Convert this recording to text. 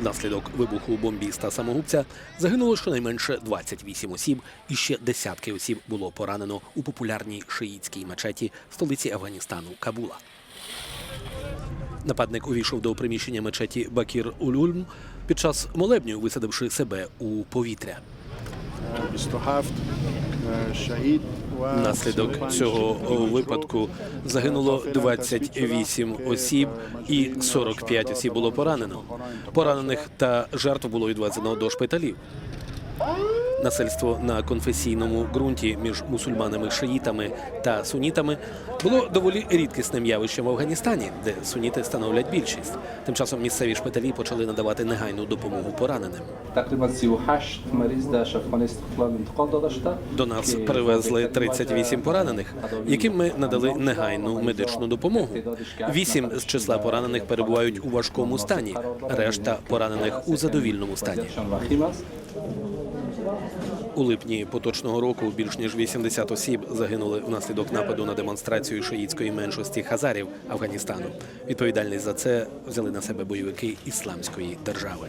Внаслідок вибуху бомбіста самогубця загинуло щонайменше 28 осіб, і ще десятки осіб було поранено у популярній шиїцькій мечеті столиці Афганістану Кабула. Нападник увійшов до приміщення мечеті Бакір Улюльм під час молебню, висадивши себе у повітря. Наслідок цього випадку загинуло 28 осіб, і 45 осіб було поранено. Поранених та жертв було відвезено до шпиталів. Насильство на конфесійному ґрунті між мусульманами, шиїтами та сунітами було доволі рідкісним явищем в Афганістані, де суніти становлять більшість. Тим часом місцеві шпиталі почали надавати негайну допомогу пораненим. До нас перевезли 38 поранених, яким ми надали негайну медичну допомогу. Вісім з числа поранених перебувають у важкому стані, решта поранених у задовільному стані. У липні поточного року більш ніж 80 осіб загинули внаслідок нападу на демонстрацію шиїцької меншості хазарів Афганістану. Відповідальність за це взяли на себе бойовики ісламської держави.